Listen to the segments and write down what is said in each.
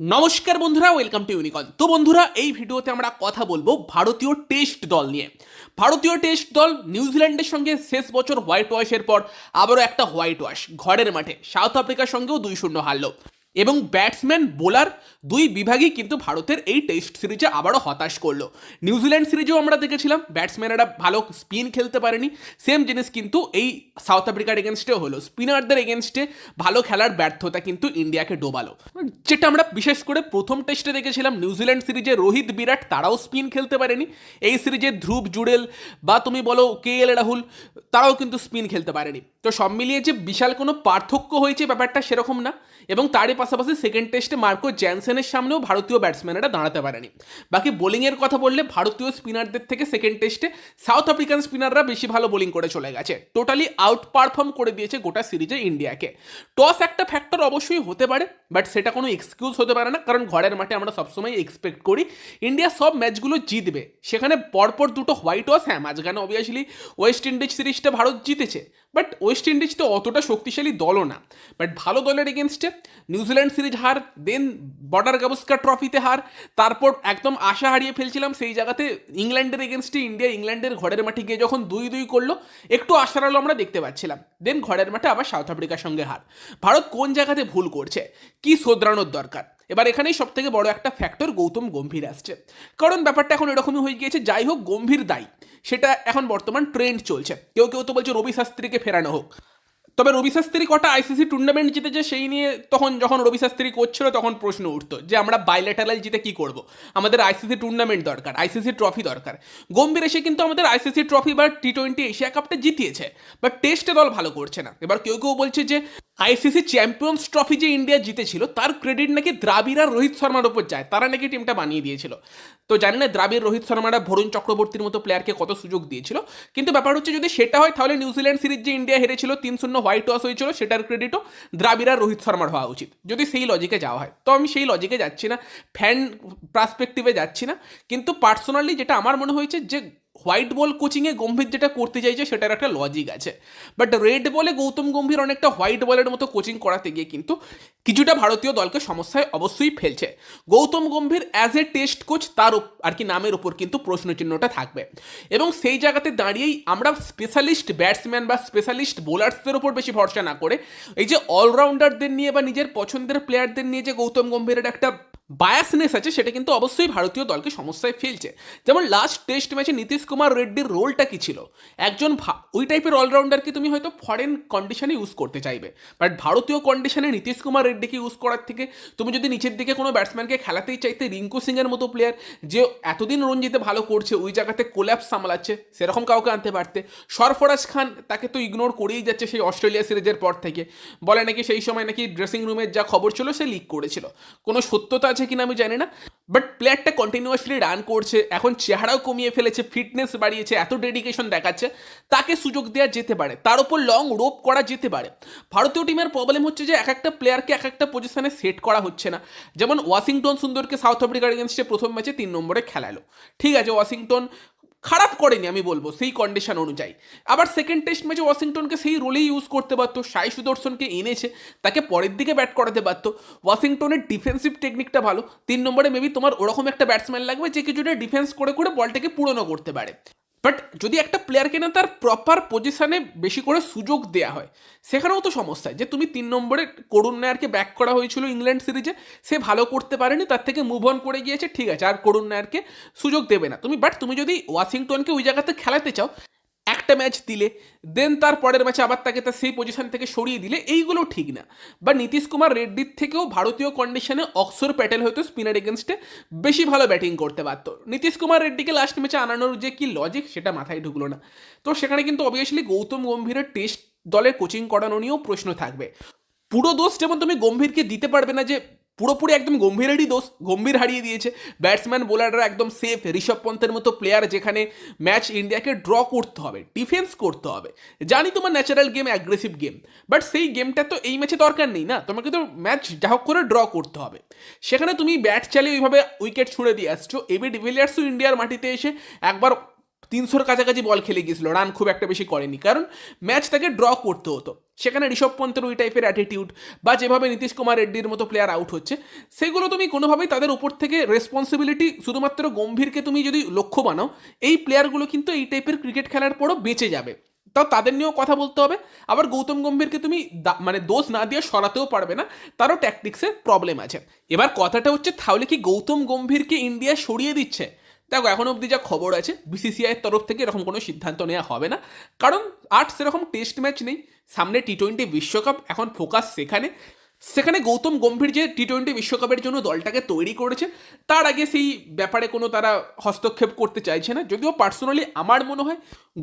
নমস্কার বন্ধুরা welcome to ইউনিকন তো বন্ধুরা, এই ভিডিওতে আমরা কথা বলব ভারতীয় টেস্ট দল নিয়ে। ভারতীয় টেস্ট দল নিউজিল্যান্ডের সঙ্গে শেষ বছর হোয়াইট ওয়াশের পর আবারও একটা হোয়াইট ওয়াশ ঘরের মাঠে। সাউথ আফ্রিকার সঙ্গেও দুই শূন্য হারলো। এবং ব্যাটসম্যান, বোলার দুই বিভাগই কিন্তু ভারতের এই টেস্ট সিরিজে আবারও হতাশ করল। নিউজিল্যান্ড সিরিজেও আমরা দেখেছিলাম, ব্যাটসম্যানেরা ভালো স্পিন খেলতে পারেনি। সেম জিনিস কিন্তু এই সাউথ আফ্রিকার এগেনস্টেও হলো। স্পিনারদের এগেনস্টে ভালো খেলার ব্যর্থতা কিন্তু ইন্ডিয়াকে ডোবালো। যেটা আমরা বিশেষ করে প্রথম টেস্টে দেখেছিলাম, নিউজিল্যান্ড সিরিজে রোহিত বিরাট তারাও স্পিন খেলতে পারেনি। এই সিরিজে ধ্রুব জুডেল বা তুমি বলো কে এল রাহুল, তারাও কিন্তু স্পিন খেলতে পারেনি। তো সব মিলিয়ে যে বিশাল কোনো পার্থক্য হয়েছে ব্যাপারটা সেরকম না। এবং তারই পাশাপাশি সেকেন্ড টেস্টে মার্কো জ্যানসেনের সামনেও ভারতীয় ব্যাটসম্যানেরা দাঁড়াতে পারেনি। বাকি বোলিংয়ের কথা বললে ভারতীয় স্পিনারদের থেকে সেকেন্ড টেস্টে সাউথ আফ্রিকান স্পিনাররা বেশি ভালো বোলিং করে চলে গেছে। টোটালি আউট পারফর্ম করে দিয়েছে গোটা সিরিজে ইন্ডিয়াকে। টস একটা ফ্যাক্টর অবশ্যই হতে পারে বাট সেটা কোনো এক্সকিউজ হতে পারে না, কারণ ঘরের মাঠে আমরা সবসময় এক্সপেক্ট করি, ইন্ডিয়া সব ম্যাচগুলো জিতবে। সেখানে পরপর দুটো হোয়াইট ওয়াশ হ্যাঁ মাঝখানে অবভিয়াসলি ওয়েস্ট ইন্ডিজ সিরিজটা ভারত জিতেছে। বাট ওয়েস্ট ইন্ডিজ তো অতটা শক্তিশালী দলও না। বাট ভালো দলের এগেনস্টে নিউজিল্যান্ড সিরিজ হার দেন বর্ডার গাবস্কার ট্রফিতে হার, তারপর একদম আশা হারিয়ে ফেলছিলাম সেই জায়গাতে ইংল্যান্ডের এগেনস্টে ইন্ডিয়া ইংল্যান্ডের ঘরের মাঠে গিয়ে যখন দুই দুই করল, একটু আশার আলো আমরা দেখতে পাচ্ছিলাম। দেন ঘরের মাঠে আবার সাউথ আফ্রিকার সঙ্গে হার। ভারত কোন জায়গাতে ভুল করছে? কি শোধরানোর দরকার? এবার এখানেই সব থেকে বড় একটা ফ্যাক্টর গৌতম গম্ভীর আসছে। কারণ ব্যাপারটা এখন এরকমই হয়ে গিয়েছে, যাই হোক গম্ভীর দায়ী। সেটা এখন বর্তমান ট্রেন্ড চলছে। কেউ কেউ তো বলছে রবি শাস্ত্রীকে ফেরানো হোক। তবে রবি শাস্ত্রী কটা আইসিসি টুর্নামেন্ট জিতেছে সেই নিয়ে তখন যখন রবি শাস্ত্রী করছিল, তখন প্রশ্ন উঠতো যে আমরা বাইলেটারাল জিতে কি করব? আমাদের আইসিসি টুর্নামেন্ট দরকার আইসিসি ট্রফি দরকার। গম্ভীর এসে কিন্তু আমাদের আইসিসি ট্রফি বা টি টোয়েন্টি এশিয়া কাপটা জিতিয়েছে বাট টেস্টে দল ভালো করছে না। এবার কেউ কেউ বলছে যে আইসিসি চ্যাম্পিয়ন্স ট্রফি যে ইন্ডিয়া জিতেছিল, তার ক্রেডিট নাকি দ্রাবিড় আর রোহিত শর্মার ওপর যায়, তারা নাকি টিমটা বানিয়ে দিয়েছিল। তো জানি না, দ্রাবিড় রোহিত শর্মারা ভরুণ চক্রবর্তীর মতো প্লেয়ারকে কত সুযোগ দিয়েছিল। কিন্তু ব্যাপার হচ্ছে যদি সেটা হয়, তাহলে নিউজিল্যান্ড সিরিজ যে ইন্ডিয়া হেরেছিল, তিন শূন্য হোয়াইট ওয়াশ হয়েছিল, সেটার ক্রেডিটও দ্রাবিড় আর রোহিত শর্মার হওয়া উচিত। যদি সেই লজিকে যাওয়া হয়। তো আমি সেই লজিকে যাচ্ছি না ফ্যান পার্সপেক্টিভে যাচ্ছি না। কিন্তু পার্সোনালি যেটা আমার মনে হয়েছে যে হোয়াইট বল কোচিংয়ে গম্ভীর যেটা করতে চাইছে, সেটার একটা লজিক আছে। বাট রেড বলে গৌতম গম্ভীর অনেকটা হোয়াইট বলের মতো কোচিং করাতে গিয়ে কিন্তু কিছুটা ভারতীয় দলকে সমস্যায় অবশ্যই ফেলছে। Gautam Gambhir as a test coach তার আর কি নামের উপর কিন্তু প্রশ্নচিহ্নটা থাকবে। এবং সেই জায়গাতে দাঁড়িয়েই আমরা স্পেশালিস্ট ব্যাটসম্যান বা স্পেশালিস্ট বোলার্সদের উপর বেশি ভরসা না করে, এই যে অলরাউন্ডারদের নিয়ে বা নিজের পছন্দের প্লেয়ারদের নিয়ে যে গৌতম গম্ভীরের একটা বায়াসনেস আছে, সেটা কিন্তু অবশ্যই ভারতীয় দলকে সমস্যায় ফেলছে। যেমন লাস্ট টেস্ট ম্যাচে নীতিশ কুমার রেড্ডির রোলটা কি ছিল? একজন ওই টাইপের অলরাউন্ডারকে তুমি হয়তো ফরেন কন্ডিশনে ইউজ করতে চাইবে। বাট ভারতীয় কন্ডিশনে নীতিশ কুমার রেড্ডিকে ইউজ করার থেকে তুমি যদি নিচের দিকে কোনো ব্যাটসম্যানকে খেলাতেই চাইতে রিঙ্কু সিংয়ের মতো প্লেয়ার যে এতদিন রঞ্জিতে ভালো করছে, ওই জায়গাতে কোল্যাপস সামলাচ্ছে, সেরকম কাউকে আনতে পারতে। সরফরাজ খান তাকে তো ইগনোর করেই যাচ্ছে সেই অস্ট্রেলিয়া সিরিজের পর থেকে। বলে নাকি সেই সময় নাকি ড্রেসিং রুমের যা খবর ছিল, সে লিক করেছিল। কোনো সত্যতা আছে কিনা আমি জানি না বাট প্লেয়ারটা কন্টিনিউয়াসলি রান করছে, এখন চেহারাও কমিয়ে ফেলেছে ফিটনেস বাড়িয়েছে, এত ডেডিকেশন দেখাচ্ছে, তাকে সুযোগ দেওয়া যেতে পারে, তার উপর লং রোপ করা যেতে পারে। ভারতীয় টিমের প্রবলেম হচ্ছে যে, এক একটা প্লেয়ারকে এক একটা পজিশনে সেট করা হচ্ছে না। যেমন ওয়াশিংটন সুন্দরকে সাউথ আফ্রিকার এগেনস্টে প্রথম ম্যাচে তিন নম্বরে খেলালো। ঠিক আছে, ওয়াশিংটন খারাপ করেনি, আমি বলব, সেই কন্ডিশন অনুযায়ী। আবার সেকেন্ড টেস্ট ম্যাচে ওয়াশিংটনকে সেই রোলেই ইউজ করতে পারতো, সাই সুদর্শনকে এনেছে, তাকে পরের দিকে ব্যাট করাতে পারতো। ওয়াশিংটনের ডিফেন্সিভ টেকনিকটা ভালো, তিন নম্বরে মেবি তোমার ওরকম একটা ব্যাটসম্যান লাগবে, যে কিছুটা ডিফেন্স করে করে বলটাকে পুরনো করতে পারে। বাট যদি একটা প্লেয়ারকে না তার প্রপার পজিশানে বেশি করে সুযোগ দেওয়া হয়, সেখানেও তো সমস্যা। যে তুমি তিন নম্বরে করুণ নায়ারকে ব্যাক করা হয়েছিল ইংল্যান্ড সিরিজে, সে ভালো করতে পারেনি, তার থেকে মুভ অন করে গিয়েছে, ঠিক আছে, আর করুণ নায়ারকে সুযোগ দেবে না। তুমি বাট তুমি যদি ওয়াশিংটনকে ওই জায়গাতে খেলাতে চাও একটা ম্যাচ দিলে দেন তার পরের ম্যাচে আবার তাকে তার সেই পজিশন থেকে সরিয়ে দিলে, এইগুলো ঠিক না। বা নীতিশ কুমার রেড্ডির থেকেও ভারতীয় কন্ডিশনে অক্সর প্যাটেল হয়তো স্পিনার এগেনস্টে বেশি ভালো ব্যাটিং করতে পারতো। নীতিশ কুমার রেড্ডিকে লাস্ট ম্যাচে আনানোর যে কি লজিক সেটা মাথায় ঢুকলো না। তো সেখানে কিন্তু অবভিয়াসলি গৌতম গম্ভীরের টেস্ট দলের কোচিং করানো নিয়েও প্রশ্ন থাকবে। পুরো দোষ যেমন তুমি গম্ভীরকে দিতে পারবে না যে পুরোপুরি একদম গম্ভীরেরই দোষ, গম্ভীর হারিয়ে দিয়েছে। ব্যাটসম্যান, বোলাররা একদম সেফ ঋষভ পন্থের মতো প্লেয়ার যেখানে ম্যাচ ইন্ডিয়াকে ড্র করতে হবে ডিফেন্স করতে হবে। জানি তোমার natural game aggressive game but সেই গেমটা তো এই ম্যাচে দরকার নেই না। তোমাকে তো ম্যাচ যা হোক করে ড্র করতে হবে। সেখানে তুমি ব্যাট চালিয়ে ওইভাবে উইকেট ছুঁড়ে দিয়ে আসছো। এবি ডিভিলিয়ার্সও ইন্ডিয়ার মাটিতে এসে একবার তিনশোর কাছাকাছি বল খেলে গিয়েছিল। রান খুব একটা বেশি করেনি। কারণ ম্যাচ তাকে ড্র করতে হতো। সেখানে ঋষভ পন্থের ওই টাইপের অ্যাটিটিউড বা যেভাবে নীতিশ কুমার রেড্ডির মতো প্লেয়ার আউট হচ্ছে, সেগুলো তুমি কোনোভাবেই তাদের উপর থেকে রেসপন্সিবিলিটি শুধুমাত্র গম্ভীরকে তুমি যদি লক্ষ্য বানাও, এই প্লেয়ারগুলো কিন্তু এই টাইপের ক্রিকেট খেলার পরও বেঁচে যাবে। তাও তাদের নিয়েও কথা বলতে হবে। আবার গৌতম গম্ভীরকে তুমি মানে দোষ না দিয়ে সরাতেও পারবে না, তারও ট্যাকটিক্সে প্রবলেম আছে। এবার কথাটা হচ্ছে, তাহলে কি গৌতম গম্ভীরকে ইন্ডিয়া সরিয়ে দিচ্ছে? দেখো, এখন অবধি যা খবর আছে বিসিসিআইয়ের তরফ থেকে এরকম কোনো সিদ্ধান্ত নেওয়া হবে না। কারণ আট সেরকম টেস্ট ম্যাচ নেই। সামনে টি টোয়েন্টি বিশ্বকাপ এখন ফোকাস সেখানে। সেখানে গৌতম গম্ভীর যে টি টোয়েন্টি বিশ্বকাপের জন্য দলটাকে তৈরি করেছে, তার আগে সেই ব্যাপারে কোনো তারা হস্তক্ষেপ করতে চাইছে না। যদিও পার্সোনালি আমার মনে হয়,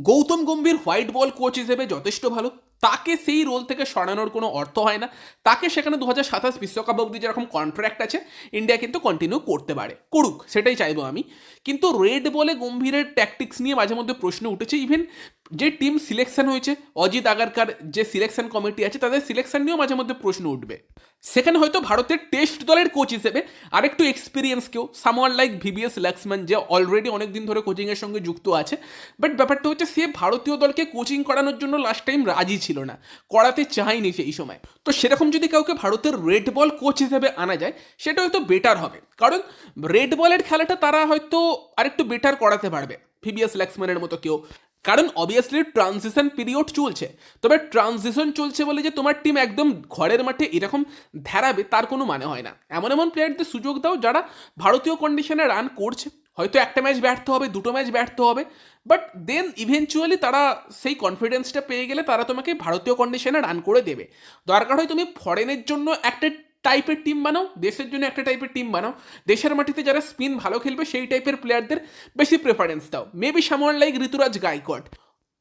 Gautam Gambhir white ball coach হিসেবে যথেষ্ট ভালো। তাকে সেই রোল থেকে সরানোর কোনো অর্থ হয় না। তাকে সেখানে দু হাজার সাতাশ বিশ্বকাপ অবধি যেরকম কন্ট্রাক্ট আছে ইন্ডিয়া কিন্তু কন্টিনিউ করতে পারে। করুক, সেটাই চাইব আমি। কিন্তু রেড বলে গম্ভীরের ট্যাকটিক্স নিয়ে মাঝে মধ্যে প্রশ্ন উঠেছে। ইভেন যে টিম সিলেকশন হয়েছে, অজিত আগারকার যে সিলেকশন কমিটি আছে, তাদের সিলেকশন নিয়েও মাঝে মধ্যে প্রশ্ন উঠবে। সেখানে হয়তো ভারতের টেস্ট দলের কোচ হিসেবে আরেকটু এক্সপিরিয়েন্স কেউ সামওয়ান লাইক ভিভিএস লক্সম্যান যে অলরেডি অনেক দিন ধরে কোচিংয়ের সঙ্গে যুক্ত আছে। বাট ব্যাপারটা হচ্ছে, সে ভারতীয় দলকে কোচিং করানোর জন্য লাস্ট টাইম রাজি ছিল। না। করাতে চায়নি সেই সময়। তো সেরকম যদি কাউকে ভারতের রেড বল কোচ হিসেবে আনা যায়, সেটা হয়তো বেটার হবে। কারণ রেড বলের খেলাটা তারা হয়তো আরেকটু বেটার করাতে পারবে ভিভিএস লক্সম্যানের মতো কেউ। কারণ অবভিয়াসলি ট্রানজিশন পিরিয়ড চলছে। তবে ট্রানজিশন চলছে বলে যে তোমার টিম একদম ঘরের মাঠে এরকম ধ্যারাবে তার কোনো মানে হয় না। এমন এমন প্লেয়ারদের সুযোগ দাও যারা ভারতীয় কন্ডিশনে রান করছে। হয়তো একটা ম্যাচ ব্যর্থ হবে, দুটো ম্যাচ ব্যর্থ হবে বাট দেন ইভেনচুয়ালি তারা সেই কনফিডেন্সটা পেয়ে গেলে তারা তোমাকে ভারতীয় কন্ডিশনে রান করে দেবে। দরকার হয় তুমি ফরেনের জন্য একটা টাইপের টিম বানাও, দেশের জন্য একটা টাইপের টিম বানাও। দেশের মাটিতে যারা স্পিন ভালো খেলবে সেই টাইপের প্লেয়ারদের বেশি প্রেফারেন্স দাও। Maybe someone like Ruturaj Gaikwad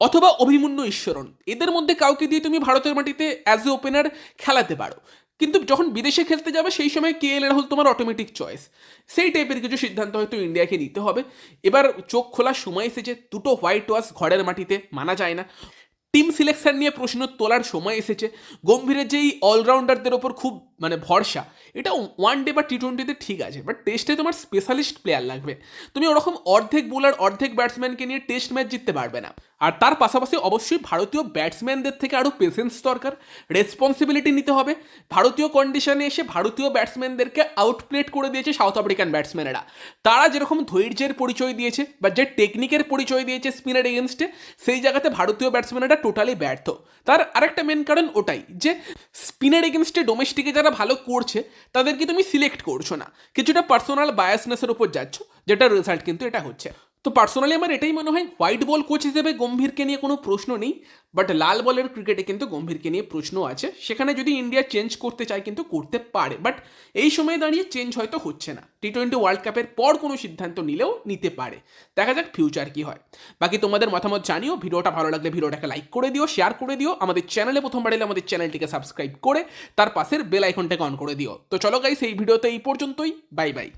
অথবা অভিমন্যু ঈশ্বরণ, এদের মধ্যে কাউকে দিয়ে তুমি ভারতের মাটিতে অ্যাজ এ ওপেনার খেলাতে পারো। কিন্তু যখন বিদেশে খেলতে যাবে, সেই সময় কে এল রাহুল তোমার অটোমেটিক চয়েস সেই টাইপের কিছু সিদ্ধান্ত হয়তো ইন্ডিয়াকে নিতে হবে। এবার চোখ খোলার সময় এসেছে, দুটো হোয়াইট ওয়াশ ঘরের মাটিতে, মানা যায় না। টিম সিলেকশন নিয়ে প্রশ্ন তোলার সময় এসেছে। গম্ভীরের যেই অলরাউন্ডারদের ওপর খুব মানে ভরসা, এটা ওয়ান ডে বা টি টোয়েন্টিতে ঠিক আছে বাট টেস্টে তোমার স্পেশালিস্ট প্লেয়ার লাগবে। তুমি ওরকম অর্ধেক বোলার অর্ধেক ব্যাটসম্যানকে নিয়ে টেস্ট ম্যাচ জিততে পারবে না। আর তার পাশাপাশি অবশ্যই ভারতীয় ব্যাটসম্যানদের থেকে আরও পেশেন্স দরকার রেসপন্সিবিলিটি নিতে হবে। ভারতীয় কন্ডিশনে এসে ভারতীয় ব্যাটসম্যানদেরকে আউটপ্লেট করে দিয়েছে সাউথ আফ্রিকান ব্যাটসম্যানেরা। তারা যেরকম ধৈর্যের পরিচয় দিয়েছে বা যে টেকনিকের পরিচয় দিয়েছে স্পিনের এগেনস্টে সেই জায়গাতে ভারতীয় ব্যাটসম্যানেরা টোটালি ব্যর্থ। তার আরেকটা মেন কারণ ওটাই যে স্পিনের এগেনস্টে ডোমেস্টিকে যারা ভালো করছে, তাদেরকে তুমি সিলেক্ট করছ না। কিছুটা পার্সোনাল বায়াসনেসের উপর যাচ্ছ যেটা রেজাল্ট কিন্তু এটা হচ্ছে। তো পার্সোনালি আমার এটাই মনে হয় হোয়াইট বল কোচ হিসেবে গম্ভীরকে নিয়ে কোনো প্রশ্ন নেই বাট লাল বলের ক্রিকেটে কিন্তু গম্ভীরকে নিয়ে প্রশ্ন আছে। সেখানে যদি ইন্ডিয়া চেঞ্জ করতে চায় কিন্তু করতে পারে বাট এই সময়ে দাঁড়িয়ে চেঞ্জ হয়তো হচ্ছে না। টি টোয়েন্টি ওয়ার্ল্ড কাপের পর কোনো সিদ্ধান্ত নিলেও নিতে পারে। দেখা যাক ফিউচার কি হয়। বাকি তোমাদের মতামত জানিও, ভিডিওটা ভালো লাগলে ভিডিওটাকে লাইক করে দিও শেয়ার করে দিও, আমাদের চ্যানেলে প্রথমবার এলে আমাদের চ্যানেলটিকে সাবস্ক্রাইব করে, তার পাশের বেল আইকনটাকে অন করে দিও। তো চলো গাইস এই ভিডিওতে এই পর্যন্তই বাই বাই